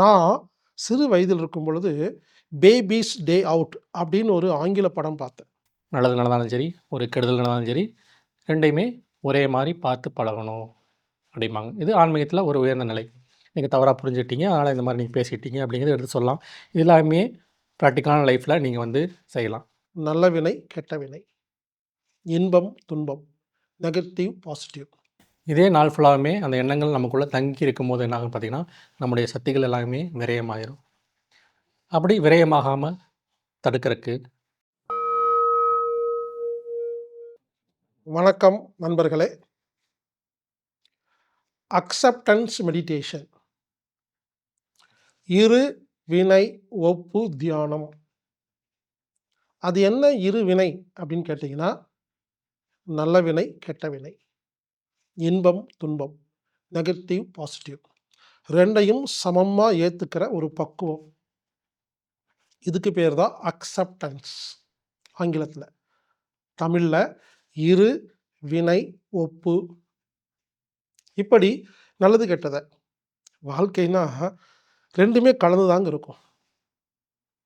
நான் சிறு வயதில் இருக்கும் பொழுது பேபீஸ் டே அவுட் அப்படின்னு ஒரு ஆங்கில படம் பார்த்தேன். நல்லது நடந்தாலும் சரி ஒரு கெடுதல் நடந்தாலும் சரி ரெண்டையுமே ஒரே மாதிரி பார்த்து பழகணும் அப்படிம்பாங்க. இது ஆன்மீகத்தில் ஒரு உயர்ந்த நிலை. நீங்கள் தவறாக புரிஞ்சுட்டீங்க அதனால் இந்த மாதிரி நீங்கள் பேசிட்டீங்க அப்படிங்கிறத எடுத்து சொல்லலாம். இது எல்லாமே ப்ராக்டிக்கலான லைஃப்பில் நீங்கள் வந்து செய்யலாம். நல்ல வினை கெட்ட வினை. இன்பம் துன்பம். நெகட்டிவ் பாசிட்டிவ் இதே நாள் ஃபுல்லாகவுமே அந்த எண்ணங்கள் நமக்குள்ளே தங்கி இருக்கும் போது என்ன ஆகும் பார்த்தீங்கன்னா நம்முடைய சக்திகள் எல்லாமே விரயமாயிரும். அப்படி விரயமாகாமல் தடுக்கிறதுக்கு வணக்கம் நண்பர்களே. அக்செப்டன்ஸ் மெடிடேஷன் இரு வினை ஒப்பு தியானம். அது என்ன இரு வினை அப்படின்னு கேட்டிங்கன்னா நல்ல வினை கெட்ட வினை. இன்பம் துன்பம். Negative positive. ரெண்டையும் சமமாக ஏற்றுக்கிற ஒரு பக்குவம். இதுக்கு பேர் தான் அக்செப்டன்ஸ். ஆங்கிலத்தில். தமிழில் இரு வினை ஒப்பு. இப்படி நல்லது கெட்டதை. வாழ்க்கைனா ரெண்டுமே கலந்து தாங்க இருக்கும்.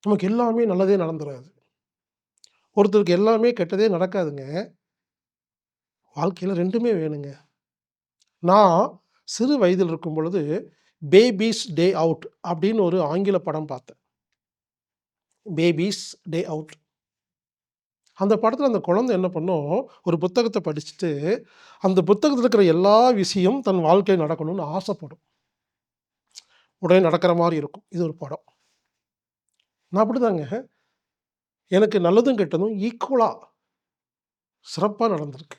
நமக்கு எல்லாமே நல்லதே நடந்துடாது ஒருத்தருக்கு எல்லாமே கெட்டதே நடக்காதுங்க. வாழ்க்கையில் ரெண்டுமே வேணுங்க. நான் சிறு வயதில் இருக்கும் பொழுது பேபீஸ் டே அவுட் அப்படின்னு ஒரு ஆங்கில படம் பார்த்தேன். பேபீஸ் டே அவுட் அந்த படத்தில் அந்த குழந்தை என்ன பண்ணும் ஒரு புத்தகத்தை படிச்சுட்டு அந்த புத்தகத்தில் இருக்கிற எல்லா விஷயம் தன் வாழ்க்கையில் நடக்கணும்னு ஆசைப்படும். உடனே நடக்கிற மாதிரி இருக்கும். இது ஒரு படம். நான் அப்படிதாங்க. எனக்கு நல்லதும் கெட்டதும் ஈக்குவலாக சிறப்பாக நடந்திருக்கு.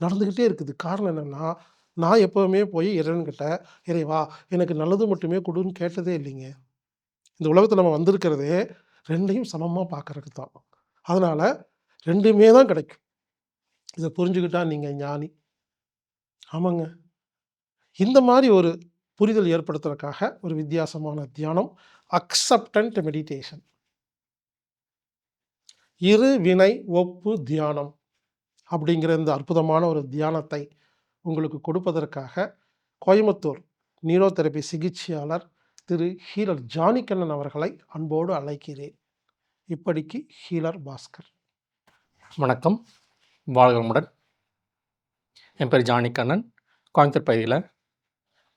நடந்துக்கிட்டே இருக்குது. காரணம் என்னென்னா நான் எப்போவுமே போய் இறைவன்கிட்ட இறைவா எனக்கு நல்லது மட்டுமே கொடுன்னு கேட்டதே இல்லைங்க. இந்த உலகத்தில் நம்ம வந்திருக்கிறதே ரெண்டையும் சமமாக பார்க்கறதுக்கு தான். அதனால் ரெண்டுமே தான் கிடைக்கும். இதை புரிஞ்சுக்கிட்டா நீங்கள் ஞானி. ஆமாங்க. இந்த மாதிரி ஒரு புரிதல் ஏற்படுத்துறதுக்காக ஒரு வித்தியாசமான தியானம் அக்செப்டன்ட் மெடிடேஷன் இரு வினை ஒப்பு தியானம் அப்படிங்கிற இந்த அற்புதமான ஒரு தியானத்தை உங்களுக்கு கொடுப்பதற்காக கோயம்புத்தூர் நீரோதெரபி சிகிச்சையாளர் திரு ஹீலர் ஜானிக்கண்ணன் அவர்களை அன்போடு அழைக்கிறேன். இப்படிக்கு ஹீலர் பாஸ்கர். வணக்கம். வாழ்கமுடன் என் பேர் ஜானி கண்ணன் கோயம்புத்தூர் பகுதியில்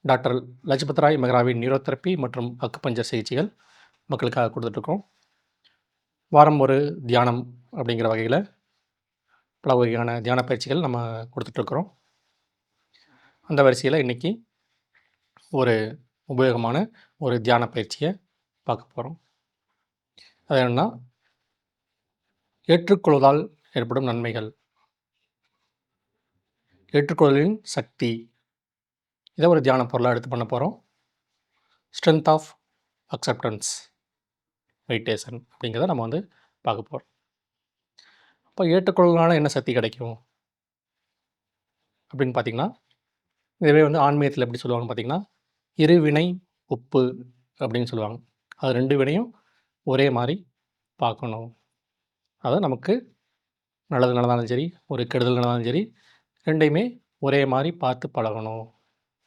டாக்டர் லஜபத்ராய் மெஹ்ராவின் நியூரோதெரப்பி மற்றும் அக்குப்பஞ்சர் சிகிச்சைகள் மக்களுக்காக கொடுத்துட்ருக்கோம். வாரம் ஒரு தியானம் அப்படிங்கிற வகையில் பல வகையான தியான பயிற்சிகள் நம்ம கொடுத்துட்ருக்குறோம். அந்த வரிசையில் இன்றைக்கி ஒரு உபயோகமான ஒரு தியான பயிற்சியை பார்க்க போகிறோம் அது என்னென்னா ஏற்றுக்கொள்வதால் ஏற்படும் நன்மைகள். ஏற்றுக்கொள்ளலின் சக்தி. இதை ஒரு தியான பொருளாக எடுத்து பண்ண போகிறோம் ஸ்ட்ரென்த் ஆஃப் அக்செப்டன்ஸ் மெடிடேஷன் அப்படிங்கிறத நம்ம வந்து பார்க்க போகிறோம் அப்போ ஏற்றுக்கொள்ளனால என்ன சக்தி கிடைக்கும்? அப்படின்னு பார்த்திங்கன்னா இதுவே வந்து ஆன்மீகத்தில் எப்படி சொல்லுவாங்க பார்த்திங்கன்னா இருவினை உப்பு அப்படின்னு சொல்லுவாங்க. அது ரெண்டு வினையும் ஒரே மாதிரி பார்க்கணும். அதை நமக்கு நல்லது நடந்தாலும் சரி ஒரு கெடுதல் நடந்தாலும் சரி ரெண்டையுமே ஒரே மாதிரி பார்த்து பழகணும்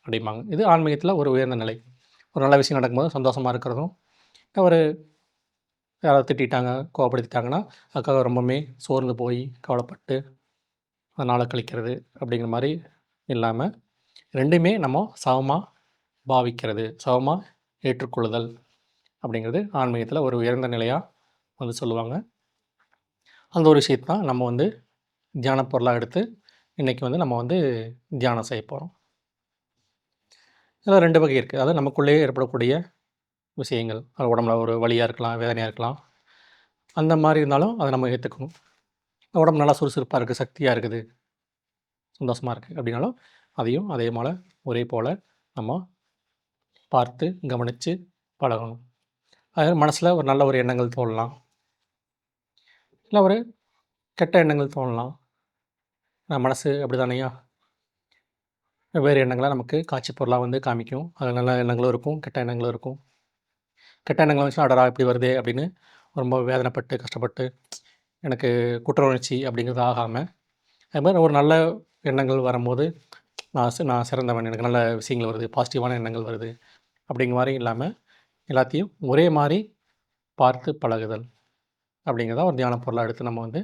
அப்படிம்பாங்க. இது ஆன்மீகத்தில் ஒரு உயர்ந்த நிலை. ஒரு நல்ல விஷயம் நடக்கும்போது சந்தோஷமாக இருக்கிறதும் ஒரு யாராவது திட்டாங்க கோவப்படுத்திட்டாங்கன்னா அதுக்காக ரொம்பவுமே சோர்ந்து போய் கவலைப்பட்டு அதனால் கழிக்கிறது அப்படிங்கிற மாதிரி இல்லாமல் ரெண்டுமே நம்ம சமமாக பாவிக்கிறது சமமாக ஏற்றுக்கொள்ளுதல் அப்படிங்கிறது ஆன்மீகத்தில் ஒரு உயர்ந்த நிலையாக வந்து சொல்லுவாங்க. அந்த ஒரு விஷயத்தை தான் நம்ம வந்து தியான பொருளாக எடுத்து இன்றைக்கி வந்து நம்ம வந்து தியானம் செய்ய போகிறோம் இதில் ரெண்டு வகை இருக்குது அதாவது நமக்குள்ளேயே ஏற்படக்கூடிய விஷயங்கள். அது உடம்புல ஒரு வலியாக இருக்கலாம் வேதனையாக இருக்கலாம். அந்த மாதிரி இருந்தாலும் அதை நம்ம ஏற்றுக்கணும் உடம்பு நல்லா சுறுசுறுப்பாக இருக்குது சக்தியாக இருக்குது சந்தோஷமாக இருக்குது அப்படின்னாலும் அதையும் அதே போல் ஒரே போல் நம்ம பார்த்து கவனித்து பழகணும். அது மனசில் ஒரு நல்ல ஒரு எண்ணங்கள் தோணலாம். இல்லை ஒரு கெட்ட எண்ணங்கள் தோணலாம். நான் மனசு அப்படி தானேயா வெவ்வேறு எண்ணங்களை நமக்கு காட்சி பொருளாக வந்து காமிக்கும். அதில் நல்ல எண்ணங்களும் இருக்கும் கெட்ட எண்ணங்களும் இருக்கும். கெட்ட எண்ணங்கள் வந்துச்சுன்னா அடரா இப்படி வருதே அப்படின்னு ரொம்ப வேதனைப்பட்டு கஷ்டப்பட்டு எனக்கு குற்ற உணர்ச்சி அப்படிங்கிறது ஆகாமல் அது மாதிரி ஒரு நல்ல எண்ணங்கள் வரும்போது நான் நான் சிறந்தவன் எனக்கு நல்ல விஷயங்கள் வருது பாசிட்டிவான எண்ணங்கள் வருது அப்படிங்கிற மாதிரி இல்லாமல் எல்லாத்தையும் ஒரே மாதிரி பார்த்து பழகுதல். அப்படிங்கிறத ஒரு தியான பொருளாக எடுத்து நம்ம வந்து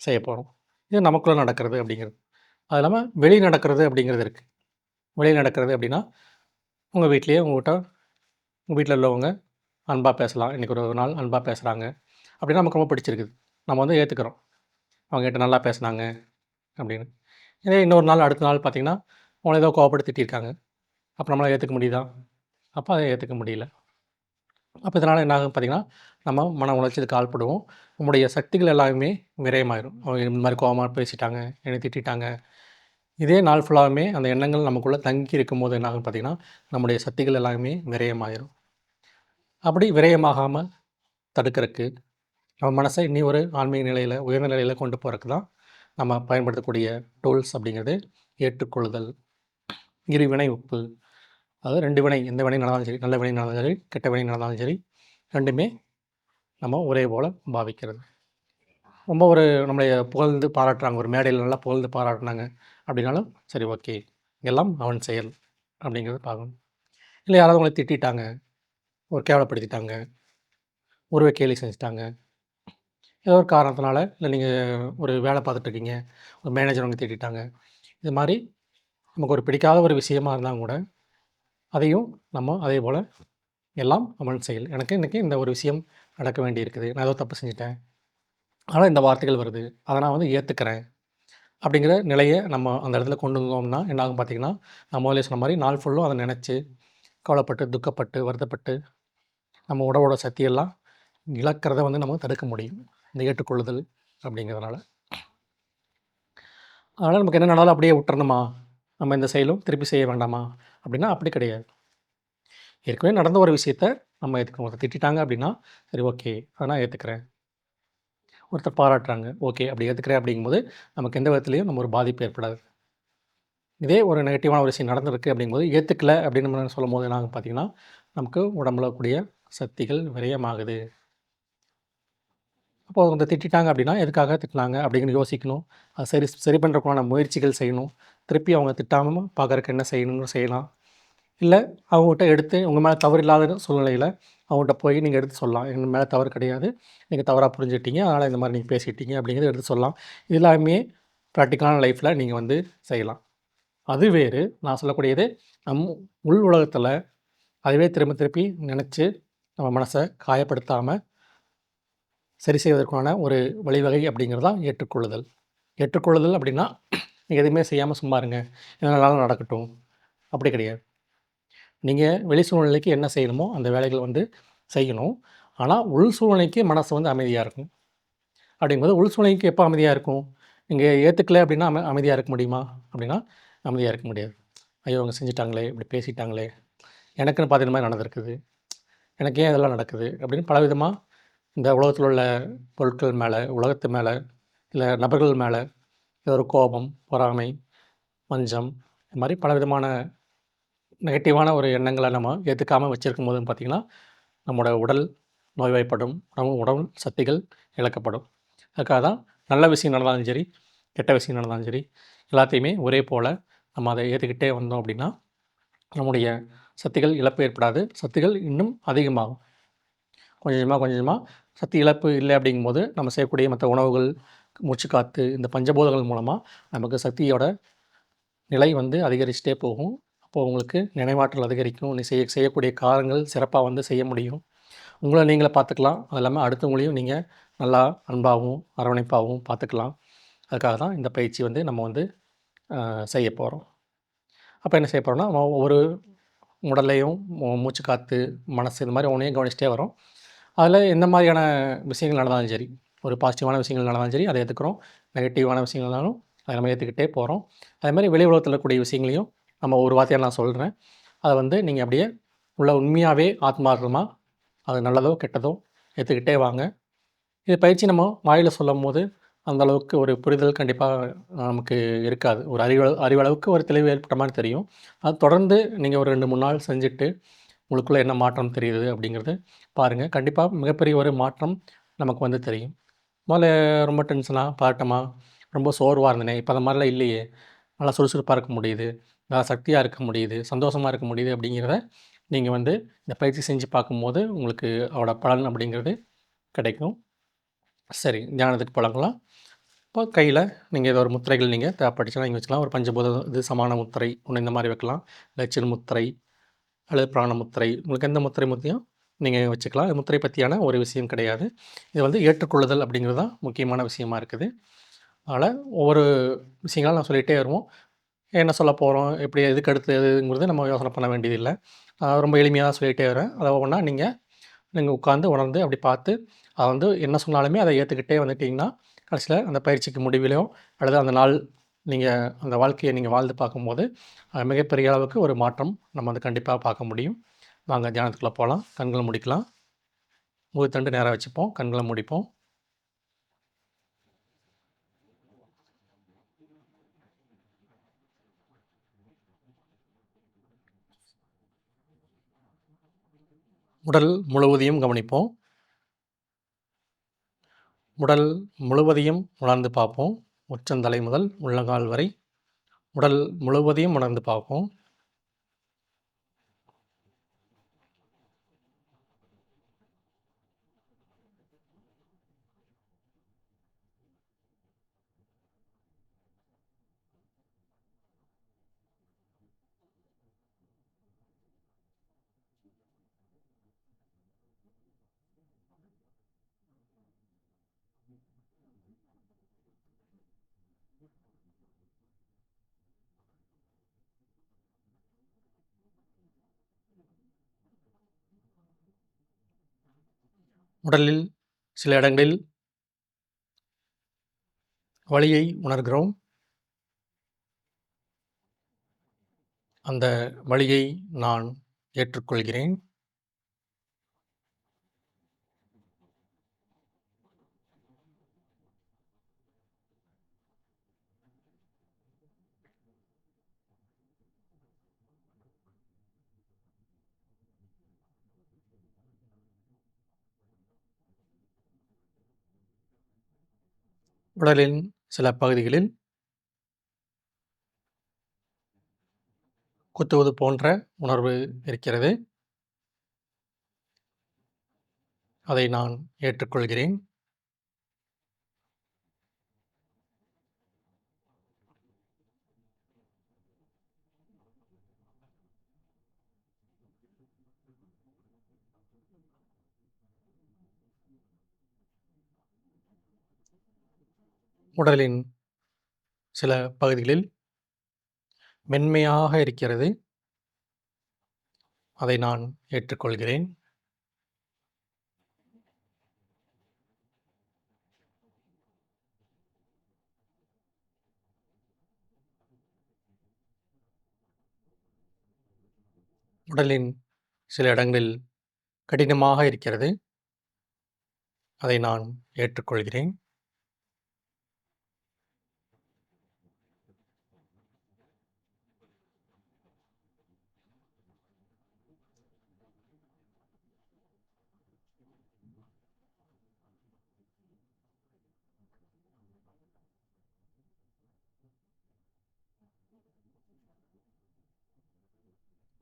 செய்ய போகிறோம் இது நமக்குள்ளே நடக்கிறது அப்படிங்கிறது. அது இல்லாமல் வெளி நடக்கிறது அப்படிங்கிறது இருக்குது வெளியே நடக்கிறது அப்படின்னா, உங்கள் வீட்லேயே உங்ககிட்ட உங்கள் வீட்டில் உள்ளவங்க அன்பாக பேசலாம். இன்றைக்கி ஒரு நாள் அன்பாக பேசுகிறாங்க அப்படின்னா நமக்கு ரொம்ப பிடிச்சிருக்குது. நம்ம வந்து ஏற்றுக்கிறோம் அவங்ககிட்ட நல்லா பேசுனாங்க அப்படின்னு. இதே இன்னொரு நாள் அடுத்த நாள் பார்த்தீங்கன்னா, உங்கள ஏதோ கோவப்பட்டு திட்டிருக்காங்க அப்போ நம்மளால் ஏற்றுக்க முடியுதா? அப்போ அதை ஏற்றுக்க முடியல. அப்போ இதனால் என்ன ஆகும் பார்த்தீங்கன்னா, நம்ம மன உளைச்சலுக்கு ஆள்படுவோம். நம்முடைய சக்திகள் எல்லாமே விரயமாயிரும். அவங்க இந்த மாதிரி கோபமாக பேசிட்டாங்க, என்னை திட்டிட்டாங்க. இதே நாள் ஃபுல்லாகவுமே அந்த எண்ணங்கள் நமக்குள்ளே தங்கி இருக்கும்போது என்ன ஆகும் பார்த்தீங்கன்னா, நம்முடைய சக்திகள் எல்லாமே விரயமாயிரும். அப்படி விரயமாகாமல் தடுக்கிறதுக்கு நம்ம மனசை இன்னி ஒரு ஆன்மீக நிலையில் உயர்ந்த நிலையில் கொண்டு போகிறதுக்கு தான் நம்ம பயன்படுத்தக்கூடிய டூல்ஸ் அப்படிங்கிறது ஏற்றுக்கொள்ளுதல். இருவினை ஒப்பு. அதாவது ரெண்டு வினை, எந்த வினை நடந்தாலும் சரி, நல்ல வினை நடந்தாலும் சரி, கெட்ட வினை நடந்தாலும் சரி, ரெண்டுமே நம்ம ஒரே போல் பாவிக்கிறது. ரொம்ப ஒரு நம்மளைய புகழ்ந்து பாராட்டுறாங்க. ஒரு மேடையில் நல்லா புகழ்ந்து பாராட்டுனாங்க அப்படின்னாலும், சரி ஓகே. எல்லாம் அவன் செயல் அப்படிங்கிறத பார்க்கணும். இல்லை யாராவது உங்களை திட்டிட்டாங்க, ஒரு கேவலப்படுத்திட்டாங்க, உருவ கேலி செஞ்சுட்டாங்க. ஏதோ ஒரு காரணத்தினால, இல்லை நீங்கள் ஒரு வேலை பார்த்துட்டு இருக்கீங்க, ஒரு மேனேஜர் உங்களை திட்டிட்டாங்க. இது மாதிரி நமக்கு ஒரு பிடிக்காத ஒரு விஷயமா இருந்தால் கூட, அதையும் நம்ம அதே போல் எல்லாம் அமல் செயல். எனக்கு இன்றைக்கி இந்த ஒரு விஷயம் நடக்க வேண்டியிருக்குது. நான் ஏதோ தப்பு செஞ்சுட்டேன். ஆனால் இந்த வார்த்தைகள் வருது. அதை நான் வந்து ஏற்றுக்கிறேன் அப்படிங்கிற நிலையை நம்ம அந்த இடத்துல கொண்டு வந்தோம்னா, என்ன ஆகும் நான் முதலே சொன்ன மாதிரி நாள் ஃபுல்லும் அதை நினச்சி கவலைப்பட்டு, துக்கப்பட்டு, வருத்தப்பட்டு, நம்ம உடலோட சக்தியெல்லாம் இழக்கிறத வந்து நம்ம தடுக்க முடியும். இந்த ஏற்றுக்கொள்ளுதல் அப்படிங்கிறதுனால. அதனால் நமக்கு என்ன நடந்தாலும் அப்படியே விட்டுறணுமா? நம்ம இந்த செயலும் திருப்பி செய்ய வேண்டாமா? அப்படின்னா அப்படி கிடையாது. ஏற்கனவே நடந்த ஒரு விஷயத்த நம்ம ஏற்றுக்கணும் ஒருத்தர் திட்டிட்டாங்க அப்படின்னா, சரி ஓகே. அதை நான் ஏற்றுக்கிறேன் ஒருத்தர் பாராட்டுறாங்க. ஓகே. அப்படி ஏற்றுக்கிறேன் அப்படிங்கும்போது, நமக்கு எந்த விதத்துலையும் நம்ம ஒரு பாதிப்பு ஏற்படாது. இதே ஒரு நெகட்டிவான ஒரு விஷயம் நடந்திருக்கு அப்படிங்கும்போது, ஏற்றுக்கலை அப்படின்னு நம்ம சொல்லும்போது என்ன பார்த்தீங்கன்னா, நமக்கு உடம்புல கூடிய சக்திகள் விரயமாகுது. அப்போ அவங்க திட்டிட்டாங்க அப்படின்னா, எதுக்காக திட்டினாங்க அப்படின்னு யோசிக்கணும். அது சரி சரி பண்றதுக்கான முயற்சிகள் செய்யணும். திருப்பி அவங்க திட்டாமல் பார்க்கறக்கு என்ன செய்யணும்னு செய்யலாம். இல்லை அவங்ககிட்ட எடுத்து உங்கள் மேலே தவறு இல்லாத சூழ்நிலையில் அவங்ககிட்ட போய் நீங்கள் எடுத்து சொல்லலாம். எங்க மேலே தவறு கிடையாது. நீங்கள் தவறாக புரிஞ்சுட்டீங்க. அதனால் இந்த மாதிரி நீங்கள் பேசிட்டீங்க அப்படிங்கிறத எடுத்து சொல்லலாம். இது எல்லாமே ப்ராக்டிக்கலான லைஃப்பில் நீங்கள் வந்து செய்யலாம். அது வேறு. நான் சொல்லக்கூடியது நம் உள் உலகத்தில் அதுவே திரும்ப திருப்பி நினச்சி நம்ம மனசை காயப்படுத்தாமல் சரி செய்வதற்கான ஒரு வழிவகை அப்படிங்கிறது தான் ஏற்றுக்கொள்ளுதல். ஏற்றுக்கொள்ளுதல் அப்படின்னா, நீங்கள் எதுவுமே செய்யாமல் சும்மா இருங்க. என்ன நடக்கட்டும். அப்படி கிடையாது. நீங்கள் வெளி சூழ்நிலைக்கு என்ன செய்யணுமோ, அந்த வேலைகள் வந்து செய்யணும். ஆனால் உள் சூழ்நிலைக்கு மனசு வந்து அமைதியாக இருக்கும் அப்படிங்கும்போது உள் சூழ்நிலைக்கு எப்போ அமைதியாக இருக்கும்? இங்கே ஏற்றுக்கல அப்படின்னா அமை அமைதியாக இருக்க முடியுமா? அப்படின்னா, அமைதியாக இருக்க முடியாது. ஐயோ! இவங்க செஞ்சுட்டாங்களே, இப்படி பேசிட்டாங்களே, எனக்குன்னு பார்த்து மாதிரி நடந்திருக்குது. எனக்கு ஏன் இதெல்லாம் நடக்குது? அப்படின்னு பலவிதமாக இந்த உலகத்தில் உள்ள பொருட்கள் மேலே உலகத்து மேலே இல்லை நபர்கள் மேலே ஒரு கோபம், பொறாமை, வஞ்சம் இந்த பல விதமான நெகட்டிவான ஒரு எண்ணங்களை நம்ம ஏற்றுக்காமல் வச்சுருக்கும் போது பார்த்தீங்கன்னா, நம்மளோட உடல் நோய்வாய்ப்படும். உடம்பு உடல் சக்திகள் இழக்கப்படும். அதுக்காக தான் நல்ல விஷயம் நடந்தாலும் சரி, கெட்ட விஷயம் நடந்தாலும் சரி, எல்லாத்தையுமே ஒரே போல் நம்ம அதை ஏற்றுக்கிட்டே வந்தோம் அப்படின்னா, நம்முடைய சக்திகள் இழப்பு ஏற்படாது. சக்திகள் இன்னும் அதிகமாகும். கொஞ்சம் கொஞ்சமாக கொஞ்சம் சக்தி இழப்பு இல்லை அப்படிங்கும்போது, நம்ம செய்யக்கூடிய மற்ற உணவுகள், மூச்சுக்காத்து, இந்த பஞ்சபூதங்கள் மூலமாக நமக்கு சக்தியோட நிலை வந்து அதிகரிச்சுட்டே போகும். அப்போது உங்களுக்கு நினைவாற்றல் அதிகரிக்கும். நீ செய்ய செய்யக்கூடிய காரங்கள் சிறப்பாக வந்து செய்ய முடியும். உங்களை நீங்களே பார்த்துக்கலாம். அது இல்லாமல் அடுத்தவங்களையும் நீங்கள் நல்லா அன்பாகவும் அரவணைப்பாகவும் பார்த்துக்கலாம். அதுக்காக தான் இந்த பயிற்சி வந்து நம்ம வந்து செய்ய போகிறோம் அப்போ என்ன செய்ய போகிறோம்னா நம்ம ஒவ்வொரு உடல்லையும் மூச்சு காற்று மனசு இந்த மாதிரி ஒன்றையும் கவனிச்சுட்டே வரோம். அதில் எந்த மாதிரியான விஷயங்கள் நடந்தாலும் சரி, ஒரு பாசிட்டிவான விஷயங்கள் நடந்தாலும் சரி, அதை ஏற்றுக்கிறோம் நெகட்டிவான விஷயங்கள்னாலும் அதை நம்ம ஏற்றுக்கிட்டே போகிறோம் அதே மாதிரி வெளி உலகத்தில் இருக்கக்கூடிய விஷயங்களையும் நம்ம ஒரு வார்த்தையாக நான் சொல்கிறேன் அதை வந்து நீங்கள் அப்படியே உள்ள உண்மையாகவே ஆத்மார்த்தமாக அது நல்லதோ, கெட்டதோ ஏற்றுக்கிட்டே வாங்க. இது பயிற்சி நம்ம வாயில சொல்லும்போது, அந்த அளவுக்கு ஒரு புரிதல் கண்டிப்பாக நமக்கு இருக்காது. ஒரு அறிவு அறிவளவுக்கு ஒரு தெளிவு ஏற்பட்ட மாதிரி தெரியும். அது தொடர்ந்து நீங்கள் ஒரு 2, 3 நாள் செஞ்சுட்டு, உங்களுக்குள்ளே என்ன மாற்றம் தெரியுது அப்படிங்கிறது பாருங்கள் கண்டிப்பாக மிகப்பெரிய ஒரு மாற்றம் நமக்கு வந்து தெரியும். முதல்ல ரொம்ப டென்ஷனாக பதட்டமாக ரொம்ப சோர்வாக இருந்தேனே, இப்போ அந்த மாதிரிலாம் இல்லையே. நல்லா சுறுசுறுப்பாக இருக்க முடியுது. நல்லா சக்தியாக இருக்க முடியுது. சந்தோஷமாக இருக்க முடியுது அப்படிங்கிறத நீங்கள் வந்து இந்த பயிற்சி செஞ்சு பார்க்கும்போது உங்களுக்கு அவட பலன் அப்படிங்கிறது கிடைக்கும் சரி தியானத்துக்கு பழங்கலாம் இப்போ கையில் நீங்கள் ஏதோ ஒரு முத்திரைகள் நீங்கள் தேவைப்பட்டுச்சுன்னா நீங்கள் வச்சுக்கலாம் ஒரு பஞ்சபூத இது சமான முத்திரை ஒன்று இந்த மாதிரி வைக்கலாம் லட்சன் முத்திரை அல்லது பிராண முத்திரை உங்களுக்கு எந்த முத்திரை முத்தியம் நீங்கள் வச்சுக்கலாம். இது முத்திரை பற்றியான ஒரு விஷயம் கிடையாது. இது வந்து ஏற்றுக்கொள்ளுதல் அப்படிங்கிறது தான் முக்கியமான விஷயமா இருக்குது. அதனால் ஒவ்வொரு விஷயங்களும் நான் சொல்லிகிட்டே வருவோம். என்ன சொல்ல போகிறோம் எப்படி எதுக்கு அடுத்து எதுங்கிறது நம்ம யோசனை பண்ண வேண்டியதில்லை. நான் ரொம்ப எளிமையாக தான் சொல்லிகிட்டே வரேன் அதை ஒன்றா நீங்கள் நீங்கள் உட்காந்து உணர்ந்து அப்படி பார்த்து அதை வந்து என்ன சொன்னாலுமே அதை ஏற்றுக்கிட்டே வந்துட்டிங்கன்னா கடைசியில் அந்த பயிற்சிக்கு முடிவிலையோ அல்லது அந்த நாள் நீங்கள் அந்த வாழ்க்கையை நீங்கள் வாழ்ந்து பார்க்கும்போது அது மிகப்பெரிய அளவுக்கு ஒரு மாற்றம் நம்ம வந்து கண்டிப்பாக பார்க்க முடியும். வாங்க தியானத்துக்குள்ளே போகலாம் கண்களை முடிக்கலாம். முகத்தண்டு நேராக வச்சுப்போம். கண்களை முடிப்போம். உடல் முழுவதையும் கவனிப்போம். உடல் முழுவதையும் உணர்ந்து பார்ப்போம். உச்சந்தலை முதல் உள்ளங்கால் வரை. உடல் முழுவதையும் உணர்ந்து பார்ப்போம். உடலில் சில இடங்களில் வலியை உணர்கிறோம். அந்த வலியை நான் ஏற்றுக்கொள்கிறேன். உடலின் சில பகுதிகளில் குத்துவது போன்ற உணர்வு இருக்கிறது. அதை நான் ஏற்றுக்கொள்கிறேன். உடலின் சில பகுதிகளில் மென்மையாக இருக்கிறது. அதை நான் ஏற்றுக்கொள்கிறேன். உடலின் சில இடங்களில் கடினமாக இருக்கிறது. அதை நான் ஏற்றுக்கொள்கிறேன்.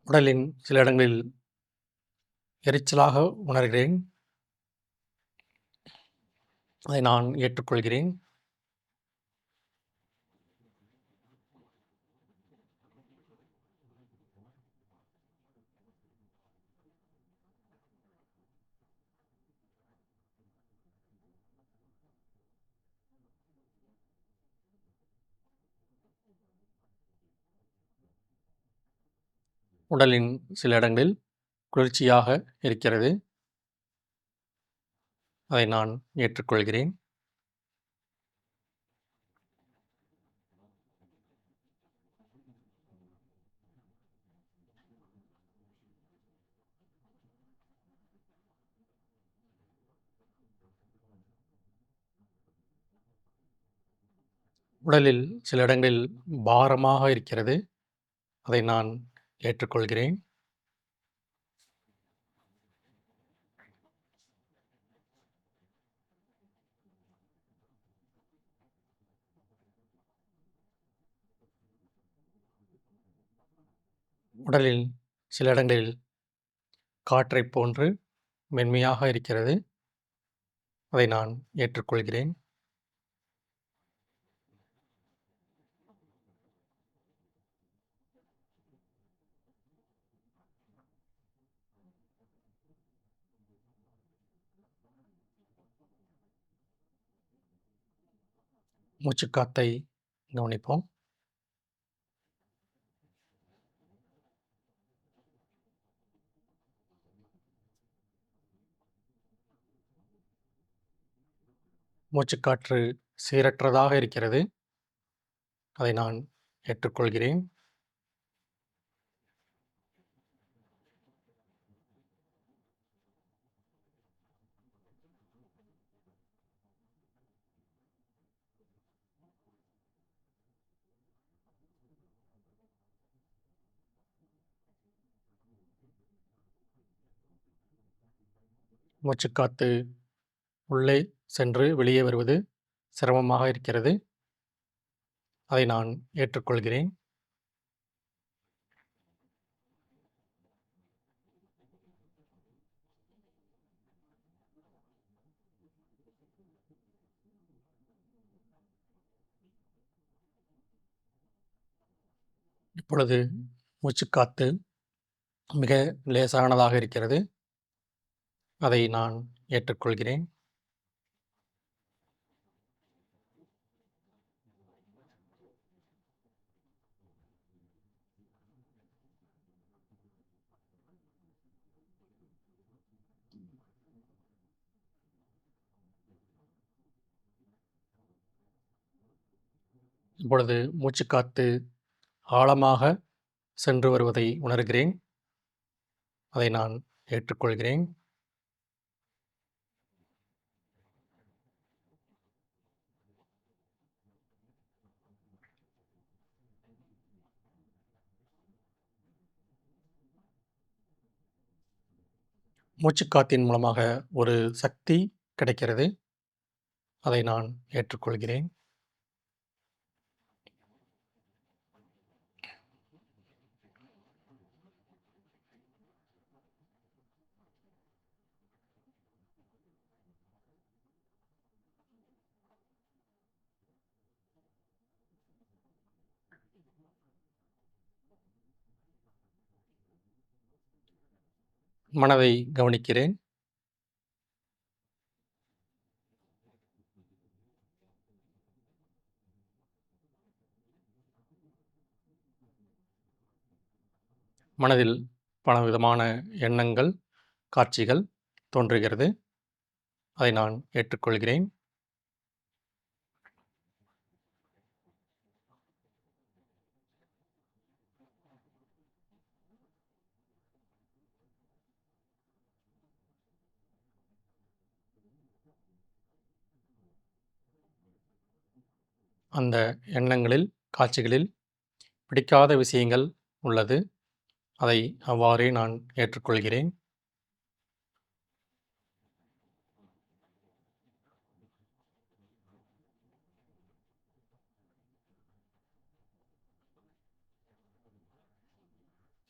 உடலின் சில இடங்களில் எரிச்சலாக உணர்கிறேன். அதை நான் ஏற்றுக்கொள்கிறேன். உடலின் சில இடங்களில் குளிர்ச்சியாக இருக்கிறது. அதை நான் ஏற்றுக்கொள்கிறேன். உடலில் சில இடங்களில் பாரமாக இருக்கிறது. அதை நான் ஏற்றுக்கொள்கிறேன் உடலில் சில இடங்களில் காற்றைப் போன்று மென்மையாக இருக்கிறது. அதை நான் ஏற்றுக்கொள்கிறேன். மூச்சுக்காத்தை கவனிப்போம். மூச்சுக்காற்று சீரற்றதாக இருக்கிறது. அதை நான் ஏற்றுக்கொள்கிறேன். மூச்சுக்காத்து உள்ளே சென்று வெளியே வருவது சிரமமாக இருக்கிறது. அதை நான் ஏற்றுக்கொள்கிறேன். இப்பொழுது மூச்சுக்காத்து மிக லேசானதாக இருக்கிறது. அதை நான் ஏற்றுக்கொள்கிறேன். இப்பொழுது மூச்சுக்காத்து ஆழமாக சென்று வருவதை உணர்கிறேன். அதை நான் ஏற்றுக்கொள்கிறேன். மூச்சுக்காத்தின் மூலமாக ஒரு சக்தி கிடைக்கிறது. அதை நான் ஏற்றுக்கொள்கிறேன். மனதை கவனிக்கிறேன். மனதில் பலவிதமான எண்ணங்கள், காட்சிகள் தோன்றுகிறது. அதை நான் ஏற்றுக்கொள்கிறேன். அந்த எண்ணங்களில், காட்சிகளில் பிடிக்காத விஷயங்கள் உள்ளது. அதை அவ்வாறே நான் ஏற்றுக்கொள்கிறேன்.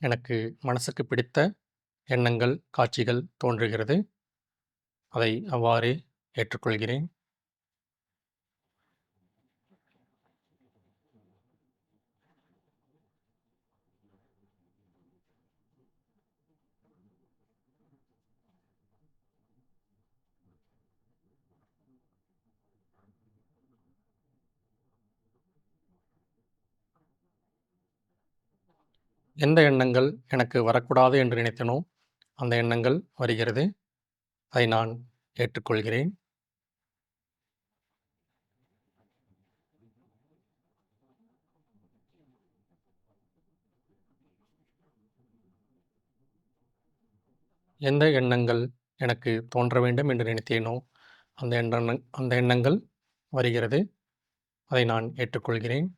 எனக்கு மனசுக்கு பிடித்த எண்ணங்கள், காட்சிகள் தோன்றுகிறது. அதை அவ்வாறே ஏற்றுக்கொள்கிறேன். எந்த எண்ணங்கள் எனக்கு வரக்கூடாது என்று நினைத்தேனோ, அந்த எண்ணங்கள் வருகிறது. அதை நான் ஏற்றுக்கொள்கிறேன். எந்த எண்ணங்கள் எனக்கு தோன்ற வேண்டும் என்று நினைத்தேனோ, அந்த எண்ண அந்த எண்ணங்கள் வருகிறது. அதை நான் ஏற்றுக்கொள்கிறேன்.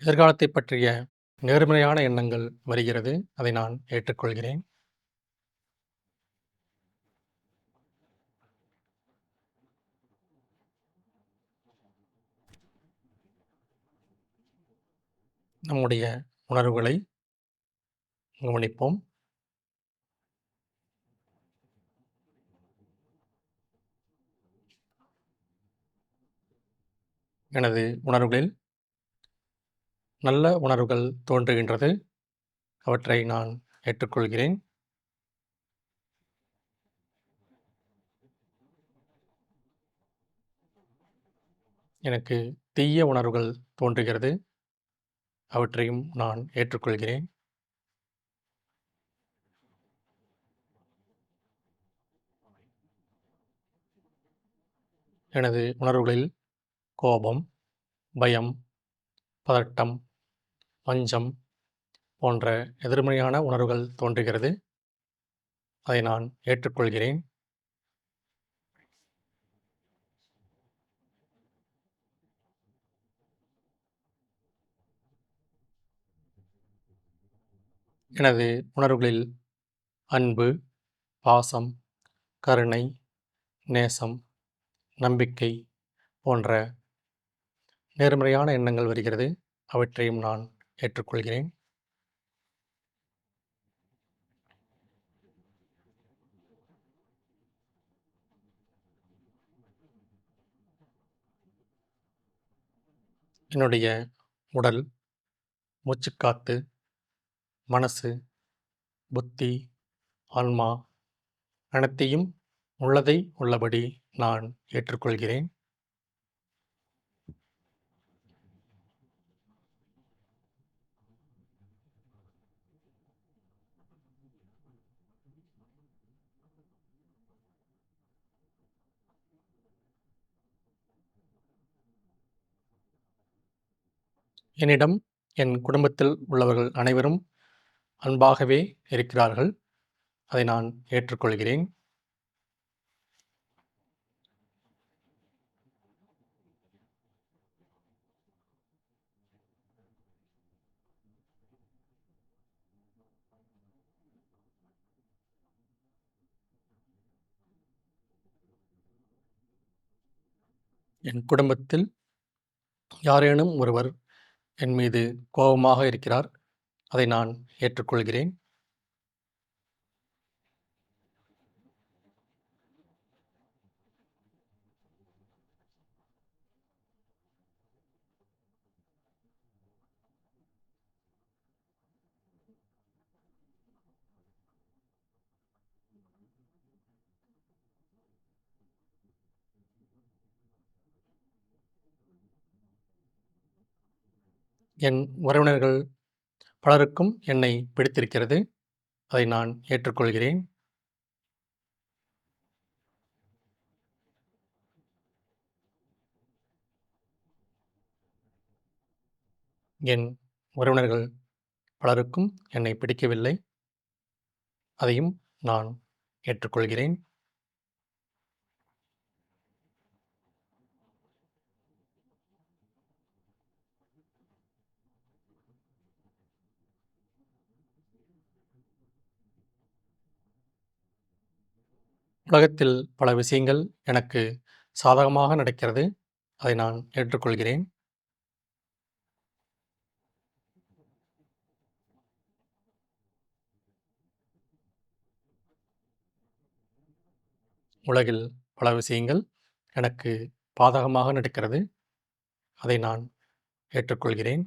எதிர்காலத்தைப் பற்றிய நேர்மறையான எண்ணங்கள் வருகிறது. அதை நான் ஏற்றுக்கொள்கிறேன். நம்முடைய உணர்வுகளை கவனிப்போம். எனது உணர்வுகளில் நல்ல உணர்வுகள் தோன்றுகின்றது. அவற்றை நான் ஏற்றுக்கொள்கிறேன். எனக்கு தீய உணர்வுகள் தோன்றுகிறது. அவற்றையும் நான் ஏற்றுக்கொள்கிறேன். எனது உணர்வுகளில் கோபம் பயம் பதட்டம் பஞ்சம் போன்ற எதிர்மறையான உணர்வுகள் தோன்றுகிறது. அதை நான் ஏற்றுக்கொள்கிறேன். எனது உணர்வுகளில் அன்பு பாசம் கருணை நேசம் நம்பிக்கை போன்ற நேர்மறையான எண்ணங்கள் வருகிறது. அவற்றையும் நான் ஏற்றுக்கொள்கிறேன். என்னுடைய உடல் மூச்சுக்காத்து மனசு புத்தி ஆன்மா அனைத்தையும் உள்ளதை உள்ளபடி நான் ஏற்றுக்கொள்கிறேன். என்னிடம் என் குடும்பத்தில் உள்ளவர்கள் அனைவரும் அன்பாகவே இருக்கிறார்கள். அதை நான் ஏற்றுக்கொள்கிறேன். என் குடும்பத்தில் யாரேனும் ஒருவர் என் மீது கோபமாக இருக்கிறார். அதை நான் ஏற்றுக்கொள்கிறேன். என் உறவினர்கள் பலருக்கும் என்னை பிடித்திருக்கிறது. அதை நான் ஏற்றுக்கொள்கிறேன். என் உறவினர்கள் பலருக்கும் என்னை பிடிக்கவில்லை. அதையும் நான் ஏற்றுக்கொள்கிறேன். உலகத்தில் பல விஷயங்கள் எனக்கு சாதகமாக நடக்கிறது. அதை நான் ஏற்றுக்கொள்கிறேன். உலகில் பல விஷயங்கள் எனக்கு பாதகமாக நடக்கிறது. அதை நான் ஏற்றுக்கொள்கிறேன்.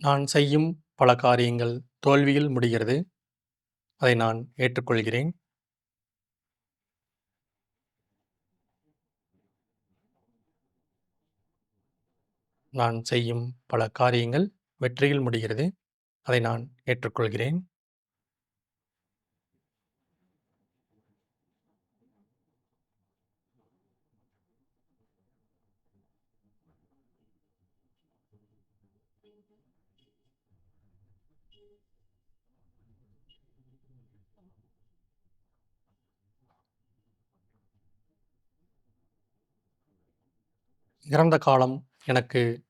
நான் செய்யும் பல காரியங்கள் தோல்வியில் முடிகிறது. அதை நான் ஏற்றுக்கொள்கிறேன். நான் செய்யும் பல காரியங்கள் வெற்றியில் முடிகிறது. அதை நான் ஏற்றுக்கொள்கிறேன். இறந்த காலம் எனக்கு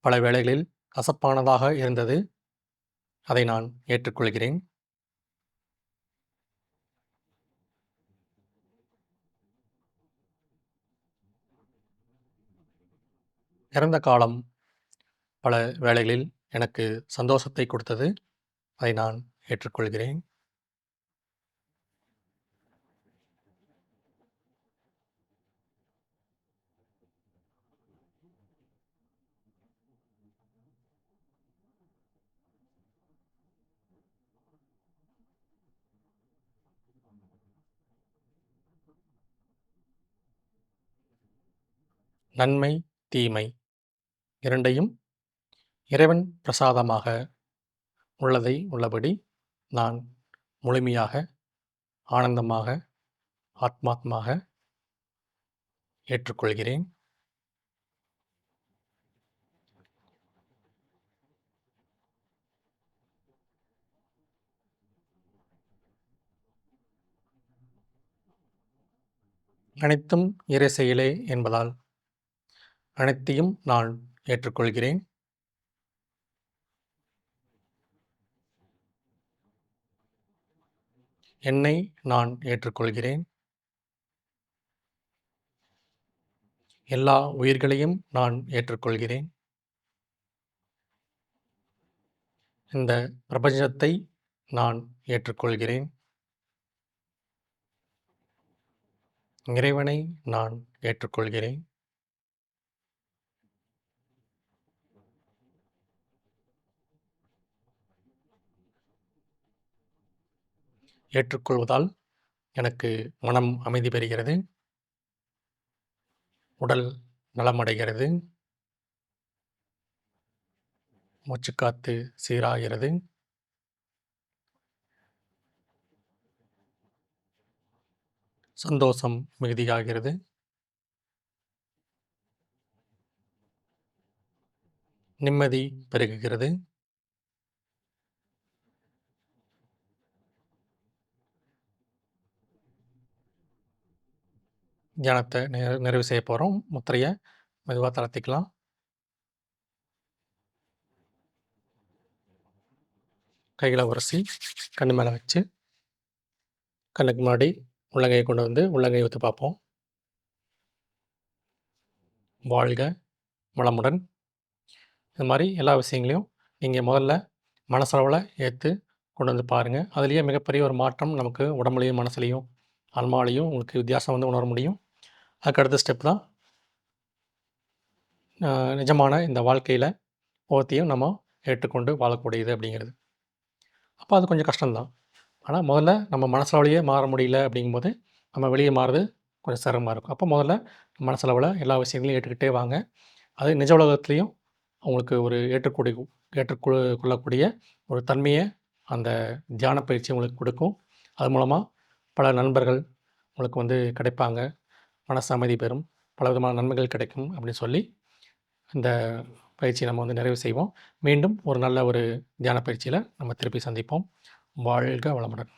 பல வேளைகளில் கசப்பானதாக இருந்தது. அதை நான் ஏற்றுக்கொள்கிறேன். இறந்த காலம் பல வேளைகளில் எனக்கு சந்தோஷத்தை கொடுத்தது. அதை நான் ஏற்றுக்கொள்கிறேன். நன்மை தீமை இரண்டையும் இறைவன் பிரசாதமாக உள்ளதை உள்ளபடி நான் முழுமையாக ஆனந்தமாக ஆத்மாத்மாக ஏற்றுக்கொள்கிறேன். அனைத்தும் இறை செயலே என்பதால் அனைத்தையும் நான் ஏற்றுக்கொள்கிறேன். என்னை நான் ஏற்றுக்கொள்கிறேன். எல்லா உயிர்களையும் நான் ஏற்றுக்கொள்கிறேன். இந்த பிரபஞ்சத்தை நான் ஏற்றுக்கொள்கிறேன். இறைவனை நான் ஏற்றுக்கொள்கிறேன். ஏற்றுக்கொள்வதால் எனக்கு மனம் அமைதி பெறுகிறது. உடல் நலமடைகிறது மூச்சுக்காத்து சீராகிறது. சந்தோஷம் மிகுதியாகிறது. நிம்மதி பெருகுகிறது. தியானத்தை நிறைவு நிறைவு செய்ய போகிறோம் முத்திரையை மெதுவாக தளர்த்திக்கலாம். கைகளை உரசி கண்ணு மேலே வச்சு கண்ணுக்கு முன்னாடி உள்ளங்கையை கொண்டு வந்து உள்ளங்கையை ஊற்றி பார்ப்போம். வாழ்க வளமுடன். இது மாதிரி எல்லா விஷயங்களையும் நீங்கள் முதல்ல மனசளவில் ஏற்று கொண்டு வந்து பாருங்கள் அதுலேயே மிகப்பெரிய ஒரு மாற்றம் நமக்கு உடம்புலையும் மனசுலையும் ஆன்மாலையும் உங்களுக்கு வித்தியாசம் வந்து உணர முடியும். அதுக்கு அடுத்த ஸ்டெப் தான் நிஜமான இந்த வாழ்க்கையில் ஒவ்வொருத்தையும் நம்ம ஏற்றுக்கொண்டு வாழக்கூடியது அப்படிங்கிறது. அப்போ அது கொஞ்சம் கஷ்டம்தான். ஆனால் முதல்ல நம்ம மனசளவுலேயே மாற முடியல அப்படிங்கும்போது நம்ம வெளியே மாறுறது கொஞ்சம் சிரமமாக இருக்கும். அப்போ முதல்ல மனசளவில் எல்லா விஷயங்களையும் ஏற்றுக்கிட்டே வாங்க. அது நிஜ உலகத்துலேயும் அவங்களுக்கு ஒரு ஏற்றுக்கூடிய ஏற்றுக்கொள்ள கொள்ளக்கூடிய ஒரு தன்மையை அந்த தியான பயிற்சி உங்களுக்கு கொடுக்கும். அது மூலமாக பல நண்பர்கள் உங்களுக்கு வந்து கிடைப்பாங்க. மனசு அமைதி பெறும். பல விதமான நன்மைகள் கிடைக்கும் அப்படின்னு சொல்லி இந்த பயிற்சியை நம்ம வந்து நிறைவு செய்வோம். மீண்டும் ஒரு நல்ல ஒரு தியான பயிற்சியில் நம்ம திருப்பி சந்திப்போம். வாழ்க வளமுடன்.